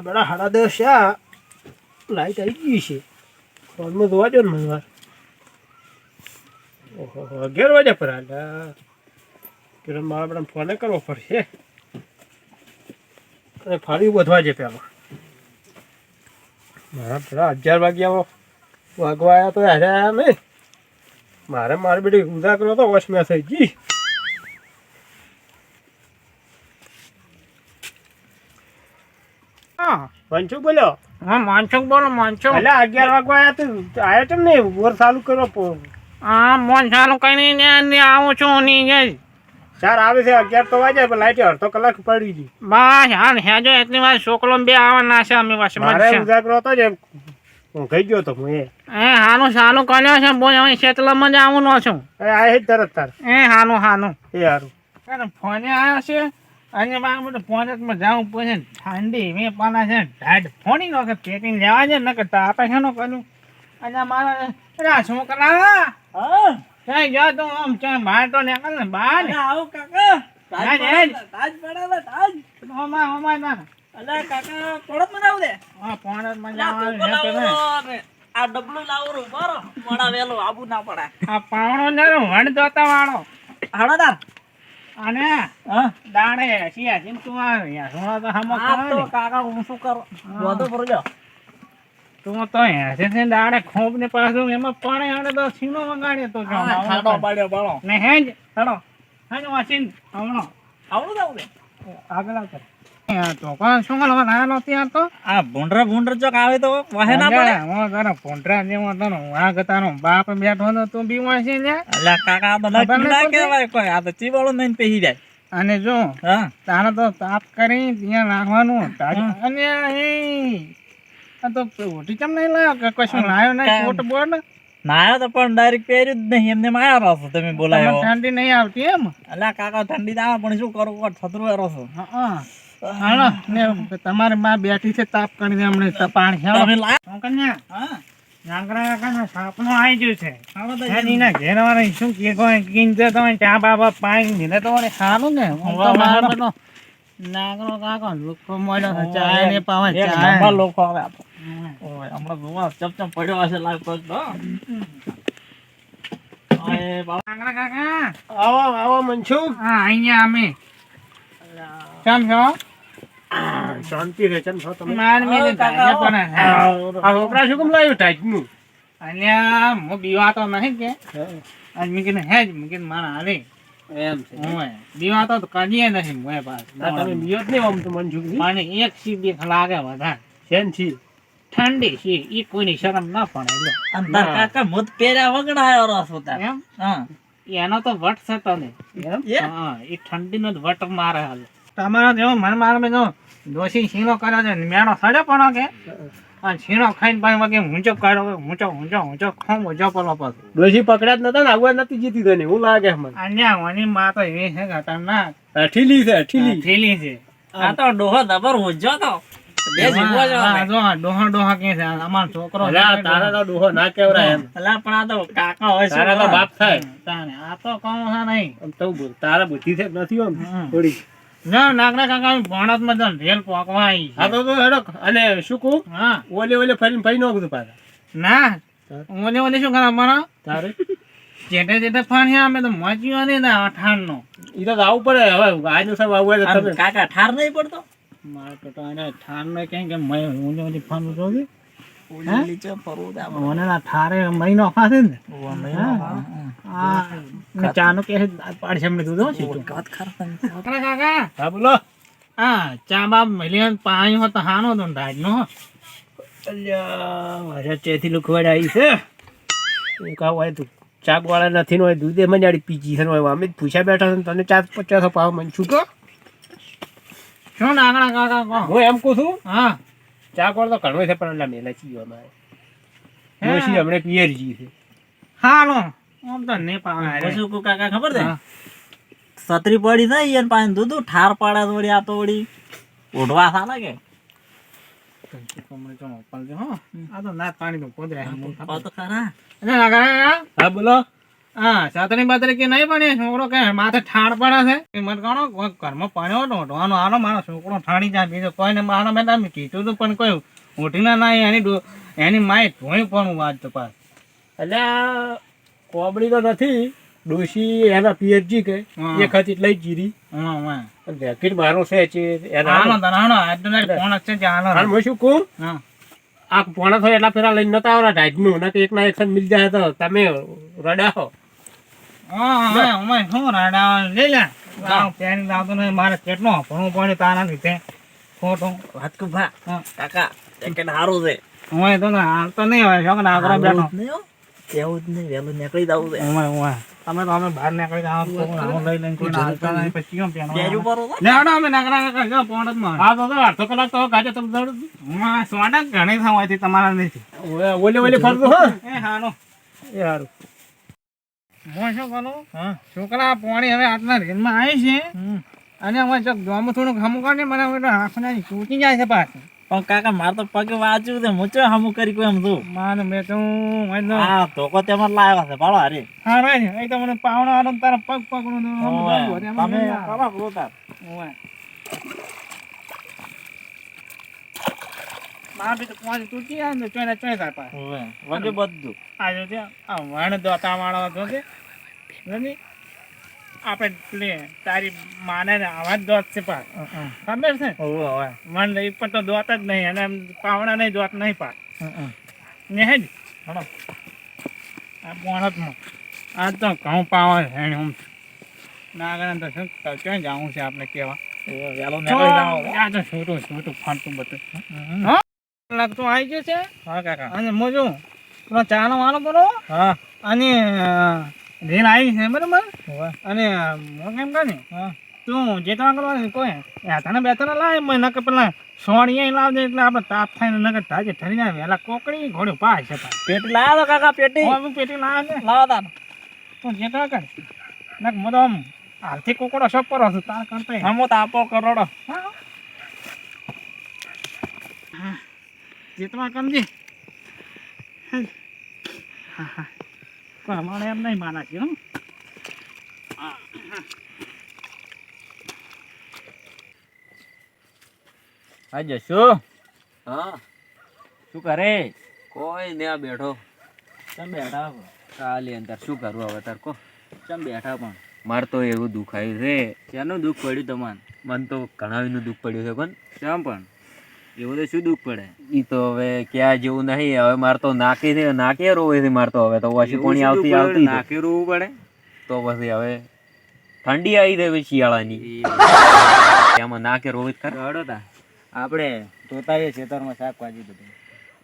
બડા બડા સાડા દસ આ લાઈટ આવી ગઈ છે. ફોનમાં જોવા જો ને મને વાર. ઓહો અગિયાર વાગ્યા પર હાલ કિરણ, મારા બધા ફોને કરવો પડશે. અને ફાળી વધવા છે પેલા. મારા પેલા અગિયાર વાગ્યા વાગવા આવ્યા તો હારે આવ્યા નહીં. મારે મારી બેટી ઊંધા કરો તો વશ થઈ ગઈ. હા પંચુ બોલો? હા માનસો બોલો માનસો એટલે અગિયાર વાગવા આવ્યા તું. આવ્યો છે ને બોર ચાલુ કર્યો હા મોન ચાલુ કરીને આવું છું ની જઈ ચાર આવે છે અગિયાર તો વાગે પણ લાઈટ અડધો કલાક પડી ગઈ. બસ હાલ હેજો એટલી વાર છોકરો બે આવવાના છે અમે પાસે મારે ઉજાગરો હતો જ હું ગઈ ગયો તો હું એ. એ હાનું સાનું કર્યો છે બોલ હવે શેતલામાં જ આવું ન છું. એ આ જ તરત તાર. એ હાનું હાનું. એ સારું ફોને આવ્યા છે. અને મારા બધું ફોનમાં જવું પડશે ઠંડી મેં પાના છે ઢાઢ ફોની નો પેકિંગ લેવા છે ને કરતા તાપે છે નો કર્યું અને મારા હા? ક્યાંય ગયો તો આમ ચાય બહાર તો નીકળ ને બહાર. આવો કાકા તાજ. પડાવે તાજ ઓમા ઓમા ના. અલા કાકા દે? હા પોણતમાં આ ડબલું લાવો રો બરો મોડા વેલો આબુ ના પડાય. આ પાવણો ને વણ જોતા વાળો હણાદાર અને તું આ યા સોનો તો હમો તો કરો કાકા હું શું કરું? વધુ ભરજો તું તો હેસે છે દાડે ખોબ ને પાછું એમાં પાણી આડે તો સીનો વગાડ્યો તો ખાડો પાડ્યો બાળો ને હેજ. હેડો. હેજ વાસીન હમણો આવડું દે આગળ આવતા તો કોણ શું કરવા નાનો ત્યાં તો? આ ભૂંડરા ભૂંડર ચોક આવે તો વાહે ના પડે? હું તારો પોંટરા જેવો તનો આ ગતાનો બાપ બેઠો તો તું બી વાસી લે અલા કાકા આ તો ખબર નક્કી નહીં ના પડતી? કહેવાય કોઈ. આ તો ચીવાળું નહીં પહેરી જાય. અને જો હા. તારે તો તાપ કરી ત્યાં નાખવાનું અને એ આ તો ઓટી ચમ નહીં લાવ્યો કે કશું લાવ્યો નહીં? કોટ બોર્ડ નાયો તો પણ ડાયરેક્ટ પહેર્યું જ નહીં. એમને માયા રહો તમે બોલાયો ઠંડી નહીં આવતી એમ? અલા કાકા ઠંડી તો આવે પણ શું કરું? થતું રહો છો. હા. હાલો ને તમારે માં બેઠી છે તાપ કરી હમણે હું કન્યા? નાગરા કાકાનો સાપનો આવી ગયું છે. આવો તો હે નીના ઘેરવાળા શું કે કોઈ કિંજે તો ચા બાબા પાણી તો સારું ને. હું તો મારો નાગરો કાકો લુખો મળ્યો ચા ને પાવા ચા લોકો આવે આ ઓય, હમણાં જોવા ચપચપ પડ્યો હશે તો. નાગરા કાકા. આવો આવો મનસુ હા અહીંયા અમે. કેમ છો? શાંતિ રહે છે ને છો તમે? માર મેં ઓય, કાકા, ધાર્યા પણ હે. આ છોકરા શું કેમ લાવ્યું ટાઈટનું? અલ્યા હું બીવાતો નહીં કે. આજ મેં કીધું હે જ મેં કીધું મારા હાલે. એમ છે. હું બીવાતો તો કદીએ નથી મોય પાસ ના તમે મિયો જ નહીં આમ તો મનસુખ મને એક સી બીક લાગે વધારે. શેન છી ઠંડી છે ઈ કોઈની શરમ ના પડે લો. અને કાકા મુત પહેર્યા વગર રસ તાર. એમ? હા. એનો તો વટ છે તને. એમ? હા એ ઠંડીનો જ વટ મારે હાલ. તમારો જેવો મન મારે જો દોશી છીણો કર્યો છે મેળો સડે પણ કે આ છીણો ખાઈને ભાઈ વગે ઊંચો કાઢો ઊંચો ઊંચો ઊંચો ખમ ઊંચો પલો પછી ડોશી પકડ્યા જ નતા ને આગળ નથી જીતી તને હું લાગે મને. અહીંયા મની માં તો એવી છે ખતરનાક. ઠીલી છે ઠીલી. ઠીલી છે. આ તો ડોહો દબર ઊંચો તો. બે જીવો છો હા, અમે. જો આ ડોહા ડોહા કે છે અમારો છોકરો તારા તો ડોહો ના કેવરાય પણ આ તો કાકા હોય શું તારા તો બાપ થાય. આ તો કહું છે નહીં. આમ તો બુદ્ધિ નથી થોડી. ના નાગરા કાકા ભણતમાં રેલ પોકવા આવી હા તો હેડો. અને શું કહું? હા. ઓલે ઓલે ફરીને ફરી નો કીધું પાછા. ના. ઓલે ઓલે શું કરે મારા તારે? જેટે જેટે ફાણ્યા અમે તો મચ્યો ને ને અઠાણ નો ઈ તો આવું પડે. હવે આજનો સાહેબ આવું હોય તમે કાકા ઠાર નહીં પડતો? મારે તો એને ઠાણ નો કેમ કે મેં ઓલે ઓલી ફાણું જોયું. ચાનો કે પાડી સામે હો સીધું વાત કાકા હા બોલો હા ચા બાપ મળી પાણી હોત હાનો તો ઢાજ નો અલ્યા ચેથી લુખવાડ આવી છે એ કાવ હોય તું ચાક વાળા નથી હોય દૂધે મજાડી પીજી છે હોય અમે પૂછ્યા બેઠા છે તને ચાર પચાસ પાવ મન છૂટો શું નાગણા કાકા હું એમ કહું છું હા ચાક વાળો તો ઘણો છે પણ એટલા મેલા છીએ અમારે હે. ડોશી હમણે પિયરજી છે. હાલો. આમ તો ને પાવે શું કોઈ કાકા ખબર છે? સત્રી પડી થઈ એને પાણી દૂધું ઠાર પાડા તો વળી આ તો વળી ઓઢવા થા લાગે આ તો ના પાણી નું પોદરા. તો ખરા. હા બોલો. હા છત્રી બત્રી કે નહીં પણ છોકરો કે માથે ઠાણ પડે છે. મને કહો ઘરમાં પડ્યો હતો આનો આનો મારો છોકરો ઠાણી જાય બીજો કોઈને મારા મેં તમે કીધું હતું પણ કોઈ ઉઠીને ના એની એની માએ ધોઈ પણ વાત તો પાસ એટલે કોબડી તો નથી ડોશી એના પીએચજી કે હતી એટલે જ જીરી હા રેકેટ મારો છે આનો આનો તારી ફોન છે હાલ. હું શું કહું હા. આ પોણા થયો એટલા ફેરા લઈને નતા આવરા ઢાઢનું ના એક ના એક મિલ જાય તો તમે રડાવો હા હા અમે શું રાડા લઈ લે. પેન લાવતો નહીં મારે કેટલો ભણવું પડે તારા લીધે. ખોટો. વાત કુ ભા. કાકા કે સારું છે. હું તો ના હાલ તો નહીં હોય શું ના બેઠો. હાલવું જ નહીં વહેલું નીકળી ઉમાય તમે તો અમે બહાર નીકળી જાવ તો હું લઈ લઈને કોઈ હાલતા નહીં. પછી કેમ પેનો. અમે નકરા જો પોણ જ માં આ તો અડધો કલાક તો ગાજે તમે દોડ. માં સોડા ઘણી થવાથી તમારા નથી ઓલે ઓલે ફરતો હે. એ હાલો એ હારું. હું શું કરું છોકરા પોણી હવે આટલા રેલમાં આવી છે. અને અમે જો ગોમું થોડું હમું કરીને મને આંખના તૂટી જાય છે પાછું. પણ કાકા મારે તો પગે વાંચ્યું છે મૂચો હમું કરી કોઈ એમ તું માને મેં તો હું હા ધોકો તેમાં લાવ્યા છે પાડો હારી હા રે એ તો મને પાવણો આનો ને તારા પગ તો ઓવે. બાંધો. તમે મેં ના- કરો કરો તાર. ઓવે. બી તો પોણી તૂટી જાય ને ચોઈને ચોઈ થાય પાછું. વગે બધું આ જો આ વણ દોતા વાળો હતો છે? આપણે લે તારી માને આવા જ દોત છે પાક. ખબર છે? મન લઈ પણ તો દોત જ નહીં અને પાવણા નહીં દોત નહીં પાક. ને હે જ આ પોણતમાં આ તો ઘઉં પાવા છે એને હું. ના આગળ તો શું ક્યાં જવું છે આપણે કેવા? આ તો છોટું છોટું ફાટતું બધું. હા? લાગતું આવી ગયું છે? હા કાકા. અને મોજું પેલો ચાનો વાળો બોલો? હા. અને રેલ આવી છે બરાબર. અને હું કેમ કહે ને? હા. તું જે તો કરવાનું કોઈ. તને બે તને લાવે મને નકર પેલા સોણિયા લાવજે એટલે આપણે તાપ થાય ને નકર તાજે ઠરી જાય વહેલા કોકડી ઘોડો પાય છે પેટી લાવો કાકા પેટી. હું પેટી લાવે ને લાવો તા તું જે તો કર. નક મો તો આમ હાલથી કોકડો સપરો છું તાર કરતા હમો તાપો કરોડો. જેતમાં કરજે. હા હા. કોઈ અમારે એમ નહીં માના છે હો. હા જશો? હા. શું કરે? કોઈ ને આ બેઠો. ચમ બેઠા કાલે અંદર શું કરું હવે તાર કો ચમ બેઠા પણ. માર તો એવું દુખાયું રે. છે શેનું દુઃખ પડ્યું તમને? મને તો ઘણાનું દુઃખ પડ્યું છે પણ ચમ પણ? એવું તો શું દુઃખ પડે. ઈ તો હવે ક્યાં જેવું નહીં હવે માર તો નાકે નાકે રોવે છે મારે તો હવે તો પછી પાણી આવતી આવતી નાકે રોવું પડે. તો પછી હવે ઠંડી આવી જાય શિયાળાની. એમાં નાકે રોવે ખરા. તા. આપણે તોતાએ ખેતરમાં શાકભાજી બધું.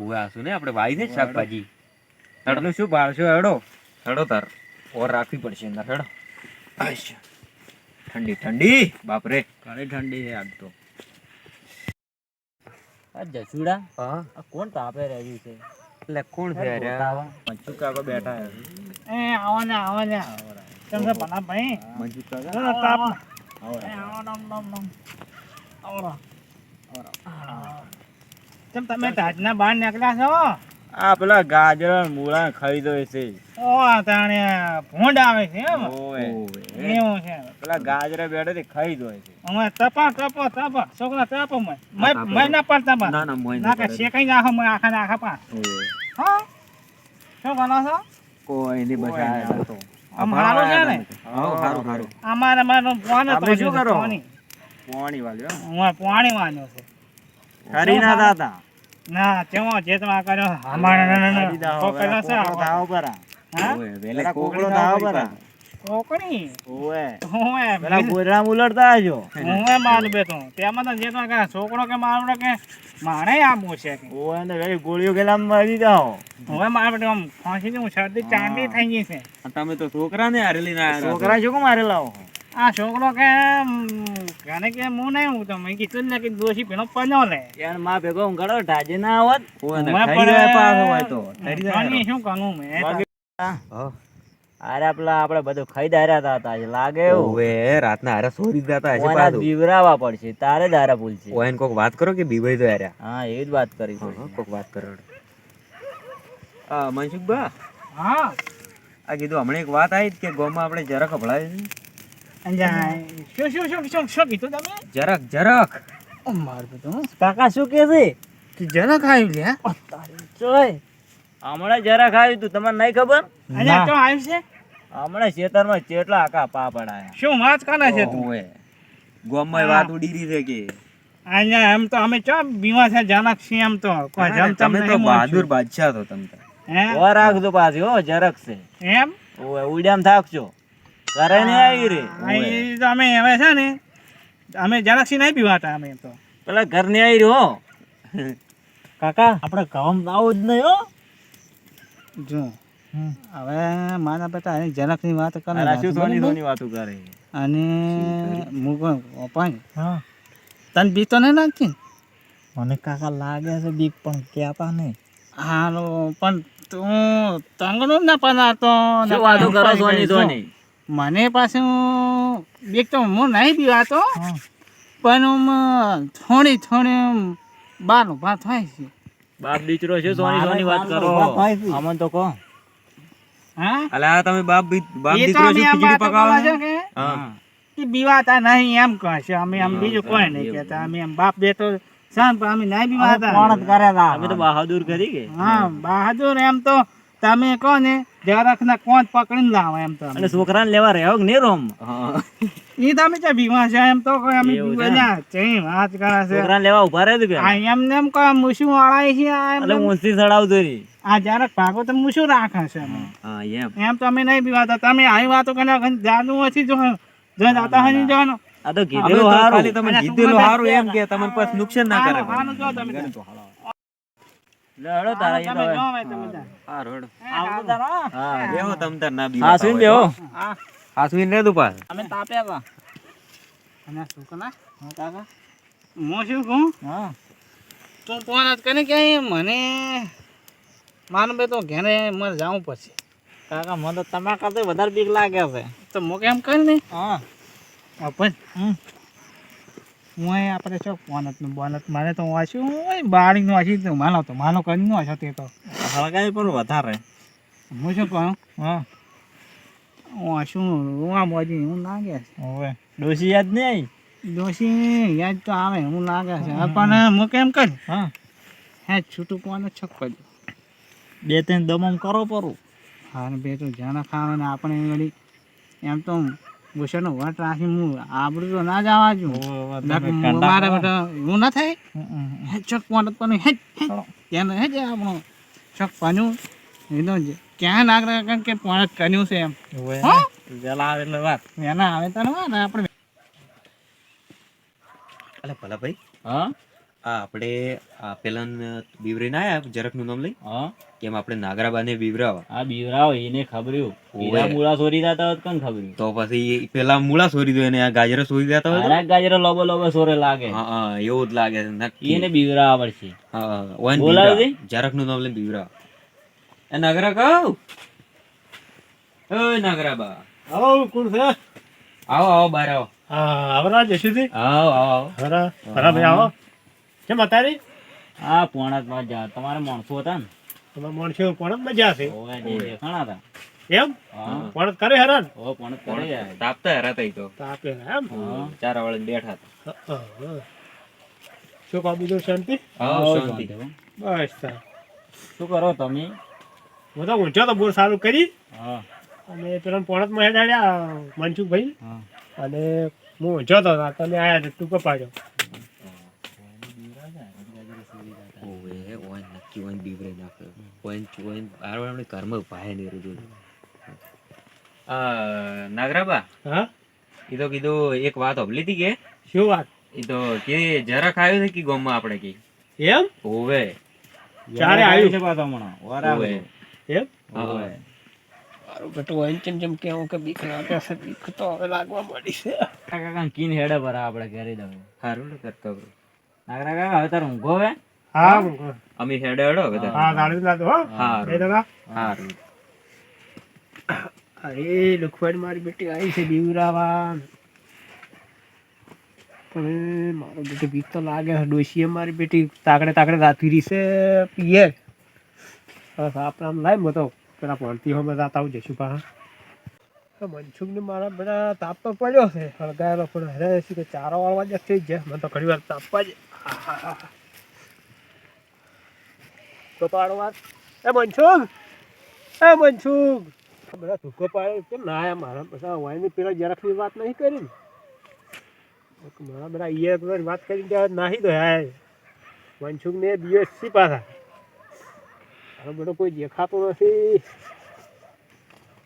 ઉવે આસુ ને આપણે વાઈ છે શાકભાજી. તડનું શું ભાવશો હેડો હેડો તાર. ઓર રાખવી પડશે અંદર હેડો ઠંડી ઠંડી. બાપરે. ઘણી ઠંડી છે આજ તો. જસુડા? હા. આ કોણ તાપે રહ્યું છે? એટલે કોણ છે કાકા બેઠા એ આવો ને આવો ને કેમ ભલા ભાઈ? મચ્છુ કાકા તાપ. એ આવો નમ નમ નમ આવો. રો. તમે તાજના બહાર નીકળ્યા છો? આ પેલા ગાજર મૂળા ખરીદો છે. ઓ તાણે ભૂંડ આવે છે એમ. ઓવે. એવું છે. પેલા ગાજર બેડે થી ખરીદો છે. અમે તપા તપો તપા. છોકરા તપો મય મય મય ના ના ના મોય ના કે શેકાઈ ના મય આખા ના આખા પા હા? શું બનો છો? કોઈ ની બચાય તો. આમ છે ને? હા સારું સારું અમારે મારો ફોન તો શું કરો? પાણી પાણી વાળ્યો હું પાણી વાળ્યો છે. ખરી ના દાતા ના ચેમો જે તમે કર્યો? અમારે ના ના ખરી ના દાવ કોકડો છે? આવો પરા હા? કોકડો દાવ પરા કોકડી? ઓવે. હું પેલા ગોરા ઉલડતા આજો હું મારું બેઠો તેમાં તો જે તમે છોકરો કે મારો કે મારે આપવું છે કે. ને વેલી ગોળીઓ ગેલા મારી જાઓ. હવે માર બેટો આમ ફાંસી દઉં શરદી ચાંદી થઈ ગઈ છે. તમે તો છોકરા ને હારેલી ના છોકરા શું મારે લાવો આ છોકરો કે ઘરે કે હું નહીં હું તો મેં કીધું ને કે દોષી પેલો પનો લે. યારમાં ભેગો ઊંઘાડો ઢાજે ના આવત. પાછો હોય તો પાણી શું કરું મેં? અરે પેલા આપણે બધું ખાઈ દાર્યા હતા તાજે લાગે ઓવે રાતના હારે સોરી જતા હશે ઓના પાછું. બીવરાવા પડશે તારે દારે ભૂલ છે ઓય કોક વાત કરો કે બીભાઈ તો યાર હા એ જ વાત કરી હા, કોક વાત કરો. આ મનસુખ બા હા. આ કીધું હમણાં એક વાત આવી કે ગોમાં આપણે જરાક હભળાવી અંજા શું શું શું શું શું કીધું તમે? જરાક જરાક. ઓ માર કાકા શું કે છે? તું જરાક આવ્યું લે ચોય. હમણાં જરાક આવ્યું તું તમને નહીં ખબર? અહીંયા તો આવ્યું છે? હમણાં ખેતરમાં ચેટલા આકા પા પડાયા શું વાત કરે છે તું? ઓવે. ગોમાં વાત ઉડી રહી છે કે. અહીંયા એમ તો અમે ચો બીમા છે જનક છીએ એમ તો. કોઈ જમ તમે તો બહાદુર. બાદશાહ તો તમે તો. હે? રાખજો પાછી હો જરાક છે. એમ? ઓય ઉડ્યામ થાકજો. કરે ને આવી રે. અહીં તો અમે હવે છે ને અમે જરાક્ષી નહીં પીવાતા અમે તો. પેલા ઘર આવી રહ્યો કાકા આપણે કામ આવું જ નહીં હો. જો હવે મારા બેટા અહીં જરાકની વાત કરે અરે શું સોની બરાબર? કરે અને હું પણ ઓપાય હા. તને બી તો નહીં નાખી મને કાકા લાગે છે બીક પણ કહેતા નહીં. હાલો પણ તું તંગનું ના પણ શું વાતો કરો સોની સોની? મને પાછું બીક તો હું નહીં પીવાતો પણ આમ થોડી થોડી બાર ઊભા થાય છે. બાપ દીકરો છે સોની સોની વાત કરો. અમન તો કહો. હા? અલા તમે બાપ બાપ દીકરો અમે ખીચડી પકાવો છો? કે? હા. કે બીવાતા નહીં એમ કહેશે અમે આમ બીજું કોઈ નહીં કહેતા. અમે આમ બાપ બેટો શાન પણ અમે નહીં બીવાતા. અમે તો બહાદુર કરી કે? હા બહાદુર એમ તો તમે કહો ને જરાક ના કોણ પકડીને લાવો એમ તો અને છોકરાને લેવા રહ્યો કે નહીં રોમ? એ તમે ચા બીમા છે એમ તો કોઈ અમે એવું છે? વાત કરે છે. છોકરાને લેવા ઊભા રહે તું કે આ એમ ને એમ કોઈ મૂછું વાળાય છે આ એટલે. ઊંચી ચડાવતો રી આ જરાક ભાગો તો મુશું રાખે છે અમે. હા એમ. એમ તો અમે નહીં બીવાતા. તમે આવી વાતો કર્યા જાદુ ઓછી જો જો જાતા હની નહીં આ તો કીધેલું હારું. ખાલી તમે કીધેલું હારું એમ કે તમને પછી નુકસાન ના કરે તારા તો તમે જો હવે. તમે. તારા. હા બેહો તમ તાર ના બેહો અમે તાપ્યા છોકરા હા કાકા? શું કહું? હા. તું ફોન જ કરીને કે મને મારું બે તો ઘરે મારે જવું પછી કાકા મને તો તમારા કરતા વધારે બીક લાગે છે. તો હું કેમ કરી ને. હા પણ હમ. હું આપણે છો બોનતનું બોનત. મારે તો વાંચ્યું હું બારી નું વાંચી તો માનો તો માનો કરી નો તે તો. હળગાય પણ વધારે. હું શું કહું હા. વાંચું રૂવા મોજી હું લાગે હવે ડોસી યાદ નહીં ડોસી યાદ તો આવે હું લાગે છે. પણ હું કેમ કર. હા. હે છૂટું કોને છક બે ત્રણ દમમ કરો પરું. હા બે તો જાણા ખાવાને આપણે વળી એમ તો ગુસ્સાનો વટ રાખી હું આબરું તો ના જવા જો મારા બેટા હું ના થાય? હે ચક પોનત પણ હે ત્યાં હે જે આપણો ચક પાનું એનો ક્યાં નાગ કારણ કે પોનત કર્યું છે એમ. હા? જલા આવે એટલે વાત. એના આવે તને વાત આપણે અલે ભલા ભાઈ. હા? આ આપણે પેલા બીવરીને આયા? જરાકનું નામ લઈ? હા. કેમ આપણે નાગરાબાને બીવરાવા? આ બીવરાવ એને ખબર્યું પેલા મૂળા સોરી જતા હોત કન ખબર્યું તો પછી પેલા મૂળા સોરી દો એને આ ગાજરો સોરી દેતા હોય આ ગાજરો લોબો લોબો સોરે લાગે. હા હા એવું જ લાગે નક્કી. એને બીવરા પડશે. હા ઓન બોલાવ દે. જરાકનું નામ લઈ બીવરા. એ નાગરા કહો? ઓય નાગરાબા. આવો કોણ છે? આવો આવો બહાર આવો. હા આવરા જશુથી? આવો આવો આવો. હરા હરા ભાઈ આવો. કેમ અતારી આ પોણાતમાં જા તમારે માણસો હતા ને? તમારે માણસો પણ મજા છે જે હતા. એમ? પોણત કરે હેરાન? ઓ પોણત કરે. તાપતા હેરા તઈ તો તાપે એમ? ચારા વાળે બેઠા હતા. હા, હા. શું કહો બીજું શાંતિ? આવો શાંતિ. બસ તા શું કરો તમે? હું તો ઊંચો તો બહુ સારું કરી. હા. અને પેલા પોણતમાં હેડાડ્યા મનસુખભાઈ. હા. અને હું ઊંચો તો તમે આયા તો ટૂંકો પાડ્યો ઓવે ઓન બીવરે નાખ્યો ઓન ઓન બાર આપણે કર્મ ભાઈ ને રૂજુ. આ નાગરાબા? હા? એ તો કીધું એક વાત હબલી હતી કે? શું વાત? એ તો કે જરા ખાયું છે કે ગોમમાં આપણે કે? એમ? ઓવે ચારે આવ્યું. છે પાછો હમણાં. ઓવે એમ? ઓવે મારું બેટું કે બીક લાગે છે બીક તો હવે લાગવા માંડી છે. કાકા કાકા કીન હેડે ભરા આપણે ઘરે દઉં સારું કરતો. નાગરા કાકા હવે તારું ઊંઘો હવે? હા. અમે હેડે હેડો બધા હા દાડી લાતો હો. હા એ દાદા હા અરે લુખવાડ મારી બેટી આવી છે બીવરાવા પણ મારો બેટી બીક તો લાગે ડોશીએ મારી બેટી તાકડે તાકડે રાતી રીસે પીએ. બસ આપણે આમ લાય મો પેલા ભણતી હો બધા આવું જશું પા મનસુખ ને મારા બધા તાપ તો પડ્યો છે. હળગાયેલો પણ હરે કે ચારો વાળવા જ થઈ જાય મને તો ઘણી વાર તાપવા જ તો પાડવા એ મનસુખ એ મનસુખ. બધા ધુક્કો પાડે કેમ ના આયા? મારા બધા વાયની પેલા જરાકની વાત નહીં કરી ને? મારા બધા ઈયર વાત કરી ત્યાં નાહી દો યાર મનસુખ ને દિવસ સી પાછા. હવે બધો કોઈ દેખાતો નથી.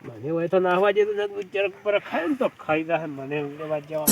મને હોય તો નાહવા જતો જરાક પર ખાય ને તો ખાઈ જાય મને લેવા જવા